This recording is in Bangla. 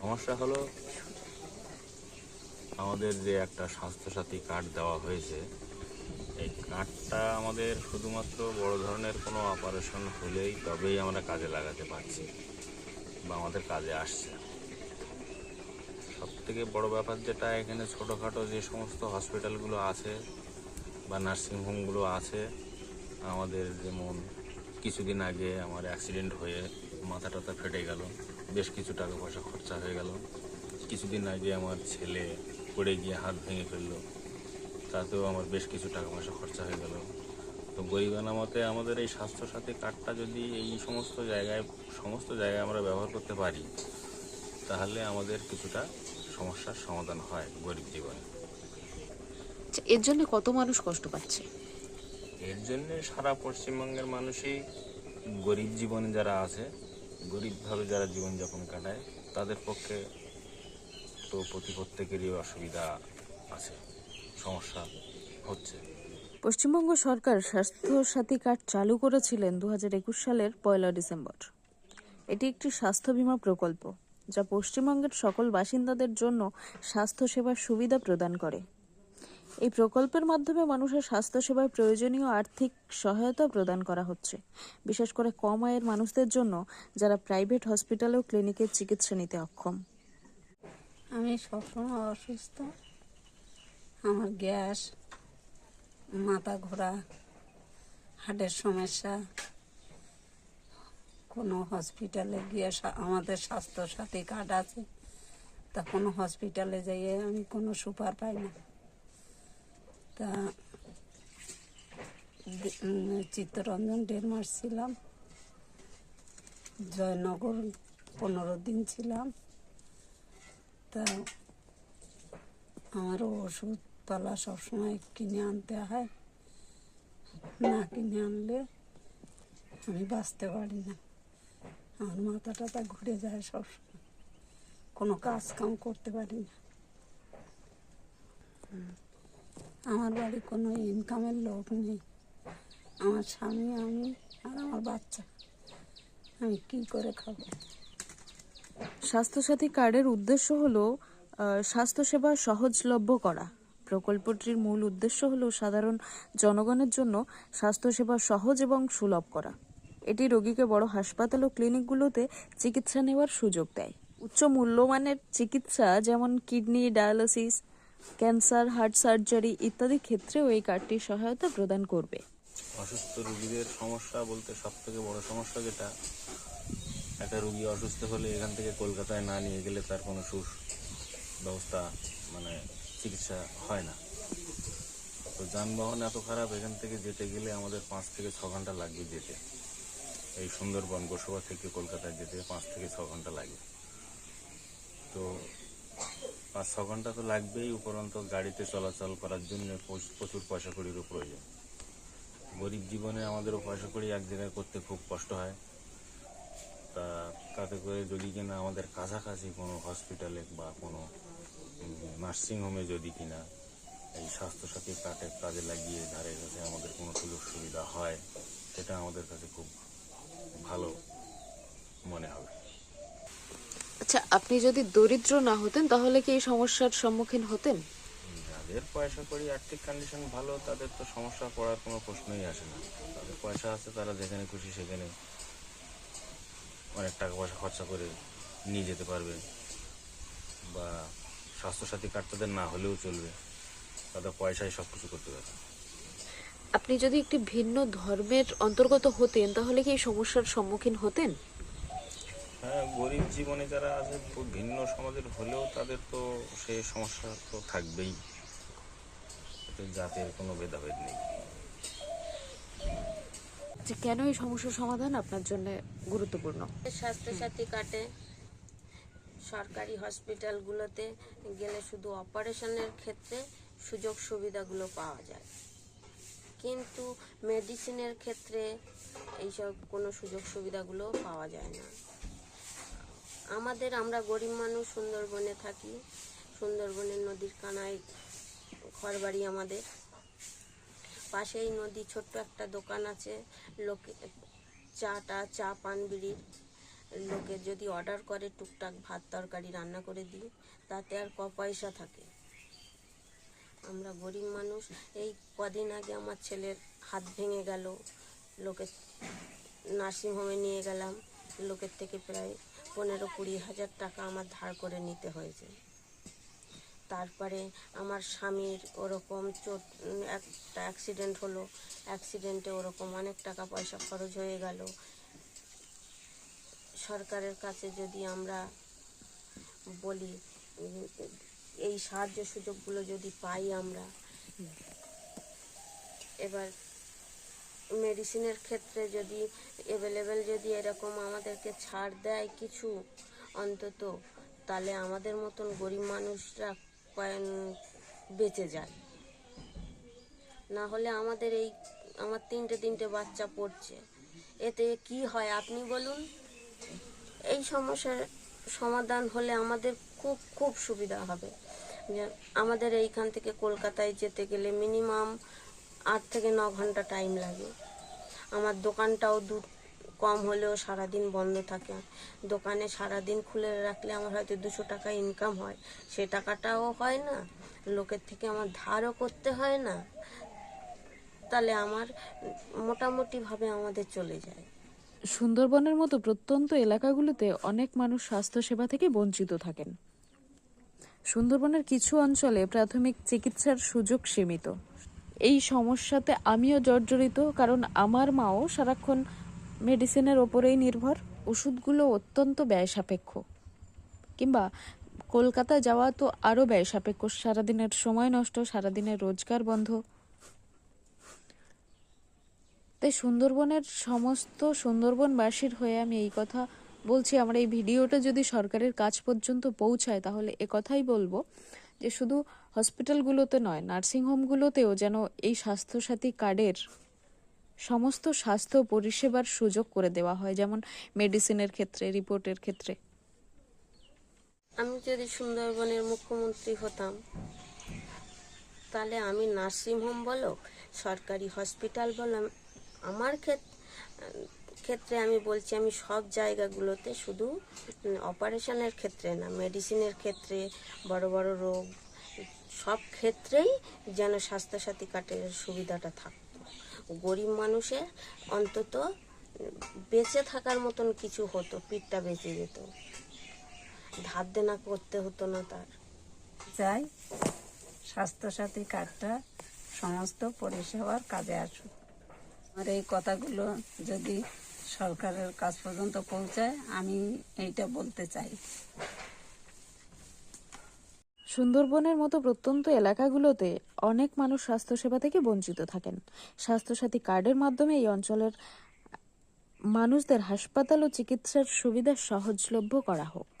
সমস্যা হলো আমাদের যে একটা স্বাস্থ্যসাথী কার্ড দেওয়া হয়েছে, এই কার্ডটা আমাদের শুধুমাত্র বড় ধরনের কোনো অপারেশন হলেই তবেই আমরা কাজে লাগাতে পারছি বা আমাদের কাজে আসছে। সব থেকে বড় ব্যাপার যেটা, এখানে ছোটোখাটো যে সমস্ত হসপিটালগুলো আছে বা নার্সিংহোমগুলো আছে, আমাদের যেমন কিছুদিন আগে আমার অ্যাক্সিডেন্ট হয়ে মাথা টাথা ফেটে গেল। বেশ কিছু টাকা পয়সা খরচা হয়ে গেল। কিছুদিন আগে আমার ছেলে পড়ে গিয়ে হাত ভেঙে ফেলল। তাতেও আমার বেশ কিছু টাকা পয়সা খরচা হয়ে গেল। তো গরিবানা মতে আমাদের এই স্বাস্থ্যসাথী কার্ডটা যদি এই সমস্ত জায়গায় সমস্ত জায়গায় আমরা ব্যবহার করতে পারি তাহলে আমাদের কিছুটা সমস্যার সমাধান হয় গরিব জীবনে। আচ্ছা, এর জন্য কত মানুষ কষ্ট পাচ্ছে? এর জন্য সারা পশ্চিমবঙ্গের মানুষই গরিব জীবনে যারা আছে গরিবভাবে যারা জীবনযাপন কাটায়, তাদের পক্ষে তো প্রতি প্রত্যেকেরই অসুবিধা আছে, সমস্যা হচ্ছে। পশ্চিমবঙ্গ সরকার স্বাস্থ্য সাথী কার্ড চালু করেছিলেন দু হাজার একুশ সালের পয়লা ডিসেম্বর। এটি একটি স্বাস্থ্য বীমা প্রকল্প, যা পশ্চিমবঙ্গের সকল বাসিন্দাদের জন্য স্বাস্থ্য সেবার সুবিধা প্রদান করে। এই প্রকল্পের মাধ্যমে মানুষের স্বাস্থ্যসেবায় প্রয়োজনীয় আর্থিক সহায়তা প্রদান করা হচ্ছে। বিশেষ করে কম আয়ের মানুষদের জন্য যারা প্রাইভেট হসপিটাল ও ক্লিনিকের চিকিৎসা নিতে অক্ষম। আমি সবসময় অসুস্থ। আমার গ্যাস, মাথা ঘোরা, হার্টের সমস্যা, কোনো হসপিটালে গিয়ে আমাদের স্বাস্থ্য সাথী কার্ড আছে, তা কোনো হসপিটালে যাইয়ে আমি কোনো সুপার পাই না। তা চিত্তরঞ্জন দেড় মাস ছিলাম জয়নগর পনেরো দিন ছিলাম। তা আমারও ওষুধপালা সবসময় কিনে আনতে হয়। না কিনে আনলে আমি বাঁচতে পারি না। আমার মাথা টাথা ঘুরে যায় সবসময়। কোনো কাজ কাম করতে পারি না। আমার বাড়ি কোনো ইনকামের লোক নেই। আমার স্বামী, আমি আর আমার বাচ্চা। আমি কি করে খাব? স্বাস্থ্যসাথী কার্ডের উদ্দেশ্য হলো স্বাস্থ্যসেবা সহজলভ্য করা। প্রকল্পটির মূল উদ্দেশ্য হলো সাধারণ জনগণের জন্য স্বাস্থ্যসেবা সহজ এবং সুলভ করা। এটি রোগীকে বড় হাসপাতাল ও ক্লিনিকগুলোতে চিকিৎসা নেওয়ার সুযোগ দেয়। উচ্চ মূল্যমানের চিকিৎসা যেমন kidney, dialysis cancer, heart surgery ইত্যাদি ক্ষেত্রেও এই কার্ডটি সহায়তা প্রদান করবে। অসুস্থ রুগীদের সমস্যা বলতে সব থেকে বড় সমস্যা যেটা, একটা রুগী অসুস্থ হলে এখান থেকে কলকাতায় না নিয়ে গেলে তার কোনো সু ব্যবস্থা মানে চিকিৎসা হয় না। তো যানবাহন এত খারাপ, এখান থেকে যেতে গেলে আমাদের পাঁচ থেকে ছ ঘণ্টা লাগবে যেতে। এই সুন্দরবন, গোসবা থেকে কলকাতায় যেতে পাঁচ থেকে ছ ঘণ্টা লাগে। তো পাঁচ ছ ঘণ্টা তো লাগবেই উপরন্ত গাড়িতে চলাচল করার জন্য প্রচুর পয়সা কড়িরও প্রয়োজন। গরিব জীবনে আমাদেরও পয়সা করি এক জায়গায় করতে খুব কষ্ট হয়। তা তাতে করে যদি কিনা আমাদের কাছাকাছি কোনো হসপিটালে বা কোনো নার্সিংহোমে যদি কিনা এই স্বাস্থ্যসাথী কার্ডের কাজে লাগিয়ে ধারে কাছে আমাদের কোনো সুযোগ সুবিধা হয়, সেটা আমাদের কাছে খুব ভালো মনে হবে আচ্ছা আপনি যদি দরিদ্র না হতেন তাহলে কি এই সমস্যার সম্মুখীন হতেন? যাদের পয়সা করি আর্থিক কন্ডিশন ভালো তাদের তো সমস্যা পড়ার কোনো প্রশ্নই আসে না। তাদের পয়সা আছে তারা যেখানে খুশি সেখানে অনেক টাকা পয়সা খরচা করে নিয়ে যেতে পারবে। বা স্বাস্থ্যসাথী কার্ড তাদের না হলেও চলবে। তাদের পয়সায় সব কিছু করতে পারবে। আপনি যদি একটি ভিন্ন ধর্মের অন্তর্গত হতেন তাহলে কি এই সমস্যার সম্মুখীন হতেন? হ্যাঁ গরিব জীবনে যারা আছে ভিন্ন সমাজের হলেও তাদের তো সে সমস্যা তো থাকবেই। জাতের কোনো ভেদাভেদ নেই। যে কেন এই সমস্যার সমাধান আপনার জন্য গুরুত্বপূর্ণ? স্বাস্থ্যসাথী কাটে সরকারি হসপিটালগুলোতে গেলে শুধু অপারেশনের ক্ষেত্রে সুযোগ সুবিধাগুলো পাওয়া যায়। কিন্তু মেডিসিনের ক্ষেত্রে এইসব কোনো সুযোগ সুবিধাগুলো পাওয়া যায় না। আমাদের আমরা গরিব মানুষ সুন্দরবনে থাকি। সুন্দরবনের নদীর কানায় ঘরবাড়ি আমাদের। পাশেই নদী, ছোট্ট একটা দোকান আছে। লোকে চাটা, চা, পান বিড়ির লোকে যদি অর্ডার করে টুকটাক ভাত তরকারি রান্না করে দিই, তাতে আর ক পয়সা থাকে? আমরা গরিব মানুষ। এই কদিন আগে আমার ছেলের হাত ভেঙে গেল। লোকে নার্সিংহোমে নিয়ে গেলাম। লোকের থেকে প্রায় পনেরো কুড়ি হাজার টাকা আমার ধার করে নিতে হয়েছে। তারপরে আমার স্বামীর ওরকম চোট একটা অ্যাক্সিডেন্ট হলো। অ্যাক্সিডেন্টে ওরকম অনেক টাকা পয়সা খরচ হয়ে গেল। সরকারের কাছে যদি আমরা বলি এই সাহায্য সুযোগগুলো যদি পাই আমরা। এবার মেডিসিনের ক্ষেত্রে যদি অ্যাভেলেবেল যদি এরকম আমাদেরকে ছাড় দেয় কিছু, অন্তত তাহলে আমাদের মতন গরিব মানুষরা বেঁচে যায়। না হলে আমাদের এই, আমার তিনটে তিনটে বাচ্চা পড়ছে। এতে কি হয় আপনি বলুন? এই সমস্যার সমাধান হলে আমাদের খুব খুব সুবিধা হবে। আমাদের এইখান থেকে কলকাতায় যেতে গেলে মিনিমাম আট থেকে ন ঘণ্টা টাইম লাগে। আমার দোকানটাও দু কম হলেও সারাদিন বন্ধ থাকে। দোকানে সারাদিন খুলে রাখলে আমার হয়তো দুশো টাকা ইনকাম হয়। সে টাকাটাও হয় না। লোকের থেকে আমার ধারও করতে হয় না। তাহলে আমার মোটামুটিভাবে আমাদের চলে যায়। সুন্দরবনের মতো প্রত্যন্ত এলাকাগুলোতে অনেক মানুষ স্বাস্থ্যসেবা থেকে বঞ্চিত থাকেন। সুন্দরবনের কিছু অঞ্চলে প্রাথমিক চিকিৎসার সুযোগ সীমিত। এই সমস্যাতে আমিও জর্জরিত, কারণ আমার মাও সারাক্ষণ মেডিসিনের ওপরেই নির্ভর। ওষুধগুলো অত্যন্ত ব্যয় সাপেক্ষ কিংবা কলকাতা যাওয়া তো আরও ব্যয় সাপেক্ষ সারাদিনের সময় নষ্ট, সারাদিনের রোজগার বন্ধ। তাই সুন্দরবনের সমস্ত সুন্দরবনবাসীর হয়ে আমি এই কথা বলছি। আমার এই ভিডিওটা যদি সরকারের কাছ পর্যন্ত পৌঁছায়, তাহলে কথাই বলব যে শুধু হসপিটালগুলোতে নয়, নার্সিংহোমগুলোতেও যেন এই স্বাস্থ্যসাথী কার্ডের সমস্ত স্বাস্থ্য পরিষেবার সুযোগ করে দেওয়া হয়, যেমন মেডিসিনের ক্ষেত্রে, রিপোর্টের ক্ষেত্রে। আমি যদি সুন্দরবনের মুখ্যমন্ত্রী হতাম, তাহলে আমি নার্সিংহোম বলো, সরকারি হসপিটাল বলো, আমার ক্ষেত- ক্ষেত্রে আমি বলছি, আমি সব জায়গাগুলোতে শুধু অপারেশনের ক্ষেত্রে না, মেডিসিনের ক্ষেত্রে, বড় বড় রোগ, সব ক্ষেত্রেই যেন স্বাস্থ্যসাথী কার্ডের সুবিধাটা থাকতো। গরিব মানুষের অন্তত বেঁচে থাকার মতন কিছু হতো, পিঠটা বেঁচে যেত। ধার দেনা করতে হতো না তার। চাই স্বাস্থ্যসাথী কার্ডটা সমস্ত পরিষেবার কাজে আসুক। আর এই কথাগুলো যদি সরকারের কাজ পর্যন্ত পৌঁছায়, আমি এইটা বলতে চাই। সুন্দরবনের মতো প্রত্যন্ত এলাকাগুলোতে অনেক মানুষ স্বাস্থ্যসেবা থেকে বঞ্চিত থাকেন। স্বাস্থ্যসাথী কার্ডের মাধ্যমে এই অঞ্চলের মানুষদের হাসপাতাল ও চিকিৎসার সুবিধা সহজলভ্য করা হোক।